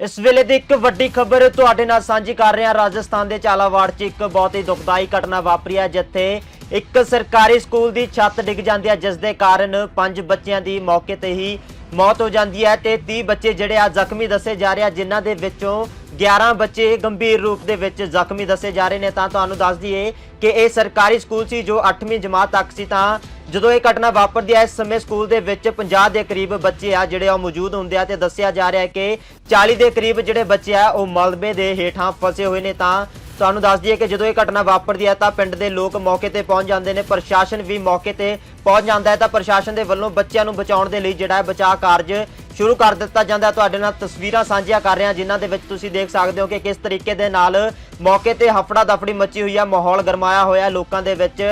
ਇਸ ਵੇਲੇ ਦੀ ਇੱਕ ਵੱਡੀ ਖਬਰ ਤੁਹਾਡੇ ਨਾਲ ਸਾਂਝੀ ਕਰ ਰਹੇ ਹਾਂ ਰਾਜਸਥਾਨ ਦੇ ਚਾਲਾਵਾੜ 'ਚ ਇੱਕ ਬਹੁਤ ਹੀ ਦੁਖਦਾਈ ਘਟਨਾ ਵਾਪਰੀ ਹੈ, ਜਿੱਥੇ ਇੱਕ ਸਰਕਾਰੀ ਸਕੂਲ ਦੀ ਛੱਤ ਡਿੱਗ ਜਾਂਦੀ ਹੈ, ਜਿਸ ਦੇ ਕਾਰਨ ਪੰਜ ਬੱਚਿਆਂ ਦੀ ਮੌਕੇ ਤੇ ਹੀ ਮੌਤ ਹੋ ਜਾਂਦੀ ਹੈ ਤੇ 30 ਬੱਚੇ ਜਿਹੜੇ ਆ ਜ਼ਖਮੀ ਦੱਸੇ ਜਾ ਰਹੇ ਆ, ਜਿਨ੍ਹਾਂ ਦੇ ਵਿੱਚੋਂ 11 ਬੱਚੇ ਗੰਭੀਰ ਰੂਪ ਦੇ ਵਿੱਚ ਜ਼ਖਮੀ ਦੱਸੇ ਜਾ ਰਹੇ ਨੇ। ਤਾਂ ਤੁਹਾਨੂੰ ਦੱਸ ਦਈਏ ਕਿ ਇਹ ਸਰਕਾਰੀ ਸਕੂਲ ਸੀ ਜੋ 8ਵੀਂ ਜਮਾਤ ਤੱਕ ਸੀ। ਤਾਂ ਜਦੋਂ ਇਹ ਘਟਨਾ ਵਾਪਰਦੀ ਹੈ, ਇਸ ਸਮੇਂ ਸਕੂਲ ਦੇ ਵਿੱਚ 50 ਦੇ ਕਰੀਬ ਬੱਚੇ ਆ ਜਿਹੜੇ ਉਹ ਮੌਜੂਦ ਹੁੰਦੇ ਆ ਤੇ ਦੱਸਿਆ ਜਾ ਰਿਹਾ ਹੈ ਕਿ 40 ਦੇ ਕਰੀਬ ਜਿਹੜੇ ਬੱਚੇ ਆ, ਉਹ ਮਲਬੇ ਦੇ ਹੇਠਾਂ ਫਸੇ ਹੋਏ ਨੇ। ਤਾਂ ਤੁਹਾਨੂੰ ਦੱਸ ਦਈਏ ਕਿ ਜਦੋਂ ਇਹ ਘਟਨਾ ਵਾਪਰਦੀ ਹੈ ਤਾਂ ਪਿੰਡ ਦੇ ਲੋਕ ਮੌਕੇ ਤੇ ਪਹੁੰਚ ਜਾਂਦੇ ਨੇ, ਪ੍ਰਸ਼ਾਸਨ ਵੀ ਮੌਕੇ ਤੇ ਪਹੁੰਚ ਜਾਂਦਾ ਹੈ ਤਾਂ ਪ੍ਰਸ਼ਾਸਨ ਦੇ ਵੱਲੋਂ ਬੱਚਿਆਂ ਨੂੰ ਬਚਾਉਣ ਦੇ ਲਈ ਜਿਹੜਾ ਹੈ ਬਚਾਅ ਕਾਰਜ ਸ਼ੁਰੂ ਕਰ ਦਿੱਤਾ ਜਾਂਦਾ ਤੁਹਾਡੇ ਨਾਲ ਤਸਵੀਰਾਂ ਸਾਂਝੀਆਂ ਕਰ ਰਹੇ ਹਾਂ ਜਿਨ੍ਹਾਂ ਦੇ ਵਿੱਚ ਤੁਸੀਂ ਦੇਖ ਸਕਦੇ ਹੋ ਕਿ ਕਿਸ ਤਰੀਕੇ ਦੇ ਨਾਲ ਮੌਕੇ ਤੇ ਹਫੜਾ ਦਫੜੀ ਮੱਚੀ ਹੋਈ ਹੈ, ਮਾਹੌਲ ਗਰਮਾਇਆ ਹੋਇਆ ਲੋਕਾਂ ਦੇ ਵਿੱਚ।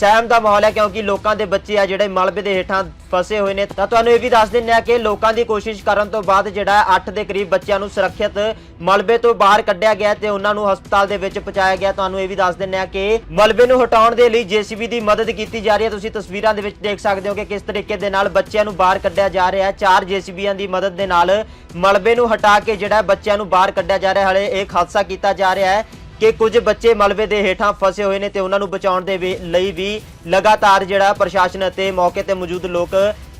ਸਹਿਮ ਦਾ ਮਾਹੌਲ ਹੈ ਕਿਉਂਕਿ ਲੋਕਾਂ ਦੇ ਬੱਚੇ ਆ ਜਿਹੜੇ ਮਲਬੇ ਦੇ ਹੇਠਾਂ ਫਸੇ ਹੋਏ ਨੇ। ਤਾਂ ਤੁਹਾਨੂੰ ਇਹ ਵੀ ਦੱਸ ਦਿੰਦੇ ਆ ਕਿ ਲੋਕਾਂ ਦੀ ਕੋਸ਼ਿਸ਼ ਕਰਨ ਤੋਂ ਬਾਅਦ ਜਿਹੜਾ 8 ਦੇ ਕਰੀਬ ਬੱਚਿਆਂ ਨੂੰ ਸੁਰੱਖਿਅਤ ਮਲਬੇ ਤੋਂ ਬਾਹਰ ਕੱਢਿਆ ਗਿਆ ਤੇ ਉਹਨਾਂ ਨੂੰ ਹਸਪਤਾਲ ਦੇ ਵਿੱਚ ਪਹੁੰਚਾਇਆ ਗਿਆ। ਤੁਹਾਨੂੰ ਇਹ ਵੀ ਦੱਸ ਦਿੰਦੇ ਆ ਕਿ ਮਲਬੇ ਨੂੰ ਹਟਾਉਣ ਦੇ ਲਈ ਜੀਸੀਬੀ ਦੀ ਮਦਦ ਕੀਤੀ ਜਾ ਰਹੀ ਹੈ। ਤੁਸੀਂ ਤਸਵੀਰਾਂ ਦੇ ਵਿੱਚ ਦੇਖ ਸਕਦੇ ਹੋ ਕਿ ਕਿਸ ਤਰੀਕੇ ਦੇ ਨਾਲ ਬੱਚਿਆਂ ਨੂੰ ਬਾਹਰ ਕੱਢਿਆ ਜਾ ਰਿਹਾ ਹੈ। ਚਾਰ ਜੀਸੀਬੀਆਂ ਦੀ ਮਦਦ ਦੇ ਨਾਲ ਮਲਬੇ ਨੂੰ ਹਟਾ ਕੇ ਜਿਹੜਾ ਬੱਚਿਆਂ ਨੂੰ ਬਾਹਰ ਕੱਢਿਆ ਜਾ ਰਿਹਾ। ਹੈ ਹਲੇ ਇਹ ਹਾਦਸਾ ਕੀਤਾ ਜਾ ਰਿਹਾ ਹੈ। ਕਿ ਕੁਝ ਬੱਚੇ ਮਲਬੇ ਦੇ ਹੇਠਾਂ ਫਸੇ ਹੋਏ ਨੇ ਤੇ ਉਹਨਾਂ ਨੂੰ ਬਚਾਉਣ ਦੇ ਲਈ ਵੀ ਲਗਾਤਾਰ ਜਿਹੜਾ ਪ੍ਰਸ਼ਾਸਨ ਅਤੇ ਮੌਕੇ ਤੇ ਮੌਜੂਦ ਲੋਕ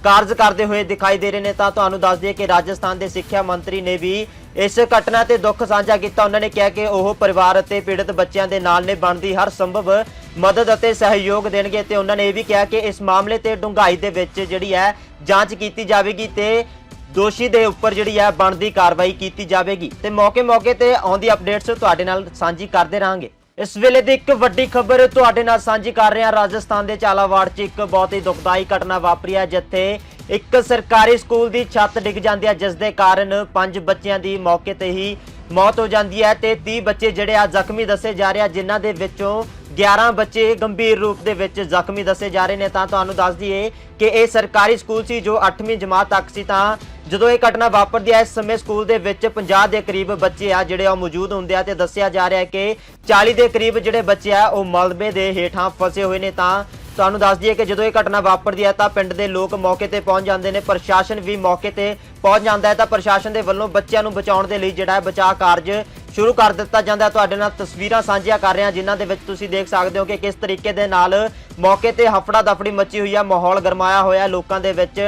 ਕਾਰਜ ਕਰਦੇ ਹੋਏ ਦਿਖਾਈ ਦੇ ਰਹੇ ਨੇ। ਤਾਂ ਤੁਹਾਨੂੰ ਦੱਸ ਦਈਏ ਕਿ ਰਾਜਸਥਾਨ ਦੇ ਸਿੱਖਿਆ ਮੰਤਰੀ ਨੇ ਵੀ ਇਸ ਘਟਨਾ ਤੇ ਦੁੱਖ ਸਾਂਝਾ ਕੀਤਾ। ਉਹਨਾਂ ਨੇ ਕਿਹਾ ਕਿ ਉਹ ਪਰਿਵਾਰ ਅਤੇ ਪੀੜਤ ਬੱਚਿਆਂ ਦੇ ਨਾਲ ਨੇ, ਬਣਦੀ ਹਰ ਸੰਭਵ ਮਦਦ ਅਤੇ ਸਹਿਯੋਗ ਦੇਣਗੇ ਤੇ ਉਹਨਾਂ ਨੇ ਇਹ ਵੀ ਕਿਹਾ ਕਿ ਇਸ ਮਾਮਲੇ ਤੇ ਡੂੰਘਾਈ ਦੇ ਵਿੱਚ ਜਿਹੜੀ ਹੈ ਜਾਂਚ ਕੀਤੀ ਜਾਵੇਗੀ ਤੇ ਦੋਸ਼ੀ ਦੇ ਉੱਪਰ ਜਿਹੜੀ ਹੈ ਬਣਦੀ ਕਾਰਵਾਈ ਕੀਤੀ ਜਾਵੇਗੀ ਤੇ ਮੌਕੇ-ਮੌਕੇ ਤੇ ਆਉਂਦੀ ਅਪਡੇਟਸ ਤੁਹਾਡੇ ਨਾਲ ਸਾਂਝੀ ਕਰਦੇ ਰਹਾਂਗੇ। ਇਸ ਵੇਲੇ ਦੀ ਇੱਕ ਵੱਡੀ ਖਬਰ ਤੁਹਾਡੇ ਨਾਲ ਸਾਂਝੀ ਕਰ ਰਹੇ ਹਾਂ ਰਾਜਸਥਾਨ ਦੇ ਚਾਲਾਵਾੜ 'ਚ ਇੱਕ ਬਹੁਤ ਹੀ ਦੁਖਦਾਈ ਘਟਨਾ ਵਾਪਰੀ ਹੈ, ਜਿੱਥੇ ਇੱਕ ਸਰਕਾਰੀ ਸਕੂਲ ਦੀ ਛੱਤ ਡਿੱਗ ਜਾਂਦੀ ਹੈ, ਜਿਸ ਦੇ ਕਾਰਨ ਪੰਜ ਬੱਚਿਆਂ ਦੀ ਮੌਕੇ ਤੇ ਹੀ ਮੌਤ ਹੋ ਜਾਂਦੀ ਹੈ ਤੇ 30 ਬੱਚੇ ਜਿਹੜੇ ਆ ਜ਼ਖਮੀ ਦੱਸੇ ਜਾ ਰਹੇ ਆ, ਜਿਨ੍ਹਾਂ ਦੇ ਵਿੱਚੋਂ 11 ਬੱਚੇ ਗੰਭੀਰ ਰੂਪ ਦੇ ਵਿੱਚ ਜ਼ਖਮੀ ਦੱਸੇ ਜਾ ਰਹੇ ਨੇ। ਤਾਂ ਤੁਹਾਨੂੰ ਦੱਸ ਦਈਏ ਕਿ ਇਹ ਸਰਕਾਰੀ ਸਕੂਲ ਸੀ ਜੋ 8ਵੀਂ ਜਮਾਤ ਤੱਕ ਸੀ। ਤਾਂ ਜਦੋਂ ਇਹ ਘਟਨਾ ਵਾਪਰਦੀ ਹੈ, ਇਸ ਸਮੇਂ ਸਕੂਲ ਦੇ ਵਿੱਚ 50 ਦੇ ਕਰੀਬ ਬੱਚੇ ਆ ਜਿਹੜੇ ਉਹ ਮੌਜੂਦ ਹੁੰਦੇ ਆ ਤੇ ਦੱਸਿਆ ਜਾ ਰਿਹਾ ਹੈ ਕਿ 40 ਦੇ ਕਰੀਬ ਜਿਹੜੇ ਬੱਚੇ ਆ ਉਹ ਮਲਬੇ ਦੇ ਹੇਠਾਂ ਫਸੇ ਹੋਏ ਨੇ। ਤਾਂ ਤੁਹਾਨੂੰ ਦੱਸ ਦਈਏ ਕਿ ਜਦੋਂ ਇਹ ਘਟਨਾ ਵਾਪਰਦੀ ਹੈ ਤਾਂ ਪਿੰਡ ਦੇ ਲੋਕ ਮੌਕੇ ਤੇ ਪਹੁੰਚ ਜਾਂਦੇ ਨੇ, ਪ੍ਰਸ਼ਾਸਨ ਵੀ ਮੌਕੇ ਤੇ ਪਹੁੰਚ ਜਾਂਦਾ ਹੈ ਤਾਂ ਪ੍ਰਸ਼ਾਸਨ ਦੇ ਵੱਲੋਂ ਬੱਚਿਆਂ ਨੂੰ ਬਚਾਉਣ ਦੇ ਲਈ ਜਿਹੜਾ ਹੈ ਬਚਾਅ ਕਾਰਜ ਸ਼ੁਰੂ ਕਰ ਦਿੱਤਾ ਜਾਂਦਾ ਹੈ। ਤੁਹਾਡੇ ਨਾਲ ਤਸਵੀਰਾਂ ਸਾਂਝੀਆਂ ਕਰ ਰਹੇ ਹਾਂ ਜਿਨ੍ਹਾਂ ਦੇ ਵਿੱਚ ਤੁਸੀਂ ਦੇਖ ਸਕਦੇ ਹੋ ਕਿ ਕਿਸ ਤਰੀਕੇ ਦੇ ਨਾਲ ਮੌਕੇ ਤੇ ਹਫੜਾ ਦਫੜੀ ਮੱਚੀ ਹੋਈ ਹੈ, ਮਾਹੌਲ ਗਰਮਾਇਆ ਹੋਇਆ ਲੋਕਾਂ ਦੇ ਵਿੱਚ।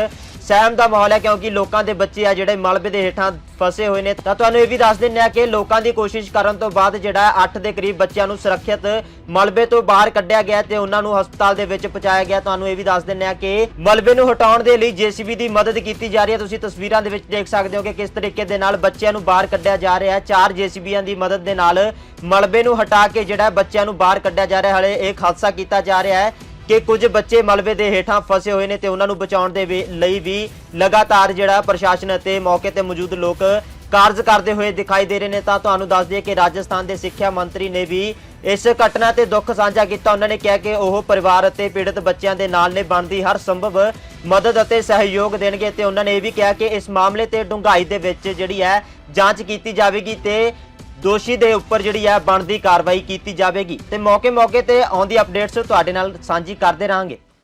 ਸਹਿਮ ਦਾ ਮਾਹੌਲ ਹੈ ਕਿਉਂਕਿ ਲੋਕਾਂ ਦੇ ਬੱਚੇ ਆ ਜਿਹੜੇ ਮਲਬੇ ਦੇ ਹੇਠਾਂ ਫਸੇ ਹੋਏ ਨੇ। ਤਾਂ ਤੁਹਾਨੂੰ ਇਹ ਵੀ ਦੱਸ ਦਿੰਦੇ ਆ ਕਿ ਲੋਕਾਂ ਦੀ ਕੋਸ਼ਿਸ਼ ਕਰਨ ਤੋਂ ਬਾਅਦ ਜਿਹੜਾ 8 ਦੇ ਕਰੀਬ ਬੱਚਿਆਂ ਨੂੰ ਸੁਰੱਖਿਅਤ ਮਲਬੇ ਤੋਂ ਬਾਹਰ ਕੱਢਿਆ ਗਿਆ ਤੇ ਉਹਨਾਂ ਨੂੰ ਹਸਪਤਾਲ ਦੇ ਵਿੱਚ ਪਹੁੰਚਾਇਆ ਗਿਆ। ਤੁਹਾਨੂੰ ਇਹ ਵੀ ਦੱਸ ਦਿੰਦੇ ਆ ਕਿ ਮਲਬੇ ਨੂੰ ਹਟਾਉਣ ਦੇ ਲਈ ਜੀਸੀਬੀ ਦੀ ਮਦਦ ਕੀਤੀ ਜਾ ਰਹੀ ਹੈ। ਤੁਸੀਂ ਤਸਵੀਰਾਂ ਦੇ ਵਿੱਚ ਦੇਖ ਸਕਦੇ ਹੋ ਕਿ ਕਿਸ ਤਰੀਕੇ ਦੇ ਨਾਲ ਬੱਚਿਆਂ ਨੂੰ ਬਾਹਰ ਕੱਢਿਆ ਜਾ ਰਿਹਾ ਹੈ। ਚਾਰ ਜੀਸੀਬੀਆਂ ਦੀ ਮਦਦ ਦੇ ਨਾਲ ਮਲਬੇ ਨੂੰ ਹਟਾ ਕੇ ਜਿਹੜਾ ਬੱਚਿਆਂ ਨੂੰ ਬਾਹਰ ਕੱਢਿਆ ਜਾ ਰਿਹਾ ਹੈ। ਹਲੇ ਇਹ ਹਾਦਸਾ ਕੀਤਾ ਜਾ ਰਿਹਾ ਹੈ। ਕਿ ਕੁਝ ਬੱਚੇ ਮਲਬੇ ਦੇ ਹੇਠਾਂ ਫਸੇ ਹੋਏ ਨੇ ਤੇ ਉਹਨਾਂ ਨੂੰ ਬਚਾਉਣ ਦੇ ਲਈ ਵੀ ਲਗਾਤਾਰ ਜਿਹੜਾ ਪ੍ਰਸ਼ਾਸਨ ਅਤੇ ਮੌਕੇ ਤੇ ਮੌਜੂਦ ਲੋਕ ਕਾਰਜ ਕਰਦੇ ਹੋਏ ਦਿਖਾਈ ਦੇ ਰਹੇ ਨੇ। ਤਾਂ ਤੁਹਾਨੂੰ ਦੱਸ ਦਈਏ ਕਿ ਰਾਜਸਥਾਨ ਦੇ ਸਿੱਖਿਆ ਮੰਤਰੀ ਨੇ ਵੀ ਇਸ ਘਟਨਾ ਤੇ ਦੁੱਖ ਸਾਂਝਾ ਕੀਤਾ। ਉਹਨਾਂ ਨੇ ਕਿਹਾ ਕਿ ਉਹ ਪਰਿਵਾਰ ਅਤੇ ਪੀੜਤ ਬੱਚਿਆਂ ਦੇ ਨਾਲ ਨੇ, ਬਣਦੀ ਹਰ ਸੰਭਵ ਮਦਦ ਅਤੇ ਸਹਿਯੋਗ ਦੇਣਗੇ। ਤੇ ਉਹਨਾਂ ਨੇ ਇਹ ਵੀ ਕਿਹਾ ਕਿ ਇਸ ਮਾਮਲੇ ਤੇ ਡੂੰਘਾਈ ਦੇ ਵਿੱਚ ਜਿਹੜੀ ਹੈ ਜਾਂਚ ਕੀਤੀ ਜਾਵੇਗੀ ਤੇ ਦੋਸ਼ੀ ਦੇ ਉੱਪਰ ਜਿਹੜੀ ਹੈ ਬਣਦੀ ਕਾਰਵਾਈ ਕੀਤੀ ਜਾਵੇਗੀ। ਤੇ ਮੌਕੇ-ਮੌਕੇ ਤੇ ਆਉਂਦੀ ਅਪਡੇਟਸ ਤੁਹਾਡੇ ਨਾਲ ਸਾਂਝੀ ਕਰਦੇ ਰਹਾਂਗੇ।